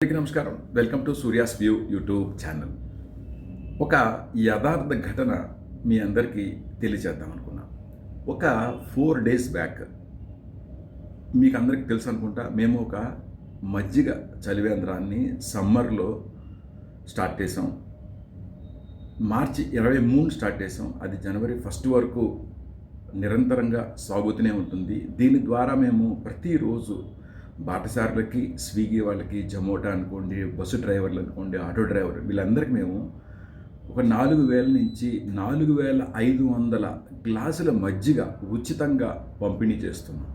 అందరికీ నమస్కారం. Welcome to Surya's view YouTube channel. ఒక యథార్థ ఘటన మీ అందరికీ తెలియజేద్దాం అనుకున్నా. ఒక ఫోర్ డేస్ బ్యాక్ మీకు అందరికీ తెలుసు అనుకుంటా మేము ఒక మజ్జిగ చలివేంద్రాన్ని సమ్మర్లో స్టార్ట్ చేసాం. మార్చి ఇరవై మూడు స్టార్ట్ చేసాం. అది జనవరి ఫస్ట్ వరకు నిరంతరంగా సాగుతూనే ఉంటుంది. దీని ద్వారా మేము ప్రతిరోజు బాటసారులకి స్విగ్గీ వాళ్ళకి జొమాటో అనుకోండి బస్సు డ్రైవర్లు అనుకోండి ఆటో డ్రైవర్ వీళ్ళందరికీ మేము ఒక నాలుగు వేల నుంచి నాలుగు వేల ఐదు వందల గ్లాసుల మజ్జిగ ఉచితంగా పంపిణీ చేస్తున్నాం.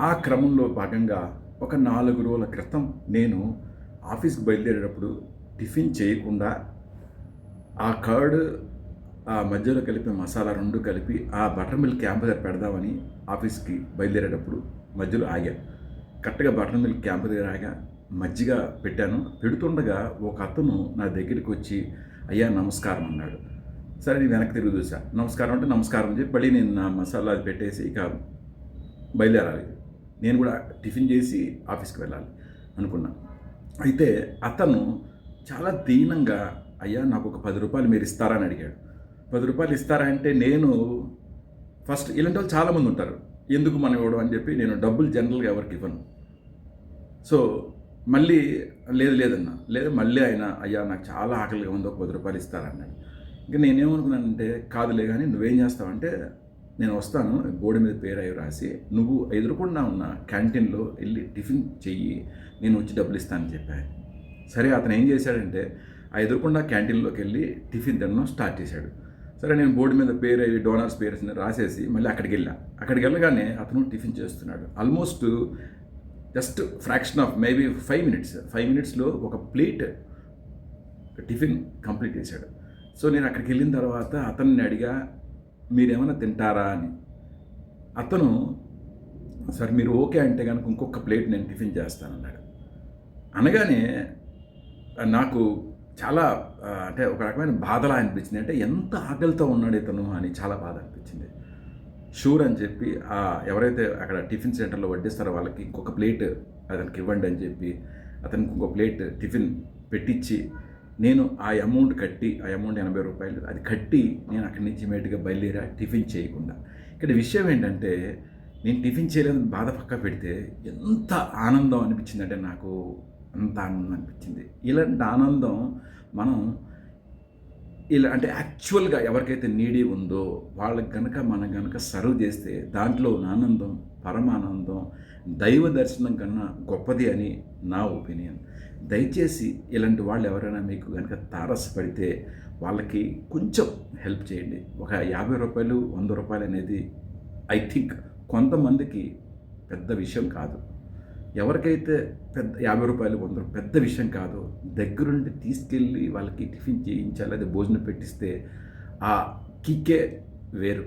ఆ క్రమంలో భాగంగా ఒక నాలుగు రోజుల క్రితం నేను ఆఫీస్కి బయలుదేరేటప్పుడు టిఫిన్ చేయకుండా ఆ కర్డ్ ఆ మధ్యలో కలిపి మసాలా రెండు కలిపి ఆ బటర్ మిల్క్ క్యాంప్ పెడదామని ఆఫీస్కి బయలుదేరేటప్పుడు మధ్యలో ఆగాను. కరెక్ట్గా బటర్ మిల్క్ క్యాంప్ దగ్గర మజ్జిగ పెట్టాను. పెడుతుండగా ఒక అతను నా దగ్గరికి వచ్చి అయ్యా నమస్కారం అన్నాడు. సరే నేను వెనక్కి తిరిగి చూసా. నమస్కారం అంటే నమస్కారం చెప్పి మళ్ళీ నేను నా మసాలా అది పెట్టేసి ఇక బయలుదేరాలి. నేను కూడా టిఫిన్ చేసి ఆఫీస్కి వెళ్ళాలి అనుకున్నా. అయితే అతను చాలా దీనంగా అయ్యా నాకు ఒక పది రూపాయలు మీరు ఇస్తారా అని అడిగాడు. పది రూపాయలు ఇస్తారా అంటే నేను ఫస్ట్ ఇలాంటి వాళ్ళు చాలామంది ఉంటారు. ఎందుకు మనం ఇవ్వడం అని చెప్పి నేను డబ్బులు జనరల్గా ఎవరికి ఇవ్వను. సో మళ్ళీ లేదు లేదన్నా. లేదు మళ్ళీ ఆయన అయ్యా నాకు చాలా ఆకలిగా ఉంది ఒక పది రూపాయలు ఇస్తారన్నాడు. ఇంకా నేనేమనుకున్నానంటే కాదులే కానీ నువ్వేం చేస్తావంటే నేను వస్తాను బోర్డు మీద పేరు అవి రాసి నువ్వు ఎదురుకుండా ఉన్న క్యాంటీన్లో వెళ్ళి టిఫిన్ చెయ్యి నేను వచ్చి డబ్బులు ఇస్తానని చెప్పాను సరే అతను ఏం చేశాడంటే ఆ ఎదురుకుండా క్యాంటీన్లోకి వెళ్ళి టిఫిన్ తినడం స్టార్ట్ చేశాడు. సరే నేను బోర్డు మీద పేరు అయ్యి డోనర్స్ పేర్స్ రాసేసి మళ్ళీ అక్కడికి వెళ్ళా. అక్కడికి వెళ్ళగానే అతను టిఫిన్ చేస్తున్నాడు. Almost just fraction of maybe five minutes. Five మినిట్స్లో ఒక ప్లేట్ టిఫిన్ కంప్లీట్ చేశాడు. సో నేను అక్కడికి వెళ్ళిన తర్వాత అతన్ని అడిగా మీరేమైనా తింటారా? అని. అతను సార్ మీరు ఓకే అంటే కనుక ఇంకొక ప్లేట్ నేను టిఫిన్ చేస్తానన్నాడు అనగానే నాకు చాలా అంటే ఒక రకమైన బాధలా అనిపించింది. అంటే ఎంత ఆకలితో ఉన్నాడు ఇతను అని చాలా బాధ అనిపించింది. షూర్ అని చెప్పి ఎవరైతే అక్కడ టిఫిన్ సెంటర్లో వడ్డిస్తారో వాళ్ళకి ఇంకొక ప్లేట్ అతనికి ఇవ్వండి అని చెప్పి అతనికి ఇంకొక ప్లేట్ టిఫిన్ పెట్టించి నేను ఆ అమౌంట్ కట్టి ఆ అమౌంట్ ఎనభై రూపాయలు అది కట్టి నేను అక్కడి నుంచి ఇమీడియట్గా బయలుదేరా టిఫిన్ చేయకుండా. ఇక్కడ విషయం ఏంటంటే నేను టిఫిన్ చేయలేదని బాధ పక్క పెడితే ఎంత ఆనందం అనిపించిందంటే నాకు అంత ఆనందం అనిపించింది. ఇలాంటి ఆనందం మనం ఇలా అంటే యాక్చువల్గా ఎవరికైతే నీడీ ఉందో వాళ్ళకి కనుక మనం కనుక సర్వ్ చేస్తే దాంట్లో ఉన్న ఆనందం పరమానందం దైవ దర్శనం కన్నా గొప్పది అని నా ఒపీనియన్. దయచేసి ఇలాంటి వాళ్ళు ఎవరైనా మీకు కనుక తారసపడితే వాళ్ళకి కొంచెం హెల్ప్ చేయండి. ఒక యాభై రూపాయలు వంద రూపాయలు అనేది ఐ థింక్ కొంతమందికి పెద్ద విషయం కాదు. ఎవరికైతే పెద్ద యాభై రూపాయలు వంద పెద్ద విషయం కాదు దగ్గరుండి తీసుకెళ్ళి వాళ్ళకి టిఫిన్ చేయించాలి అది భోజనం పెట్టిస్తే ఆ కిక్కే వేరు.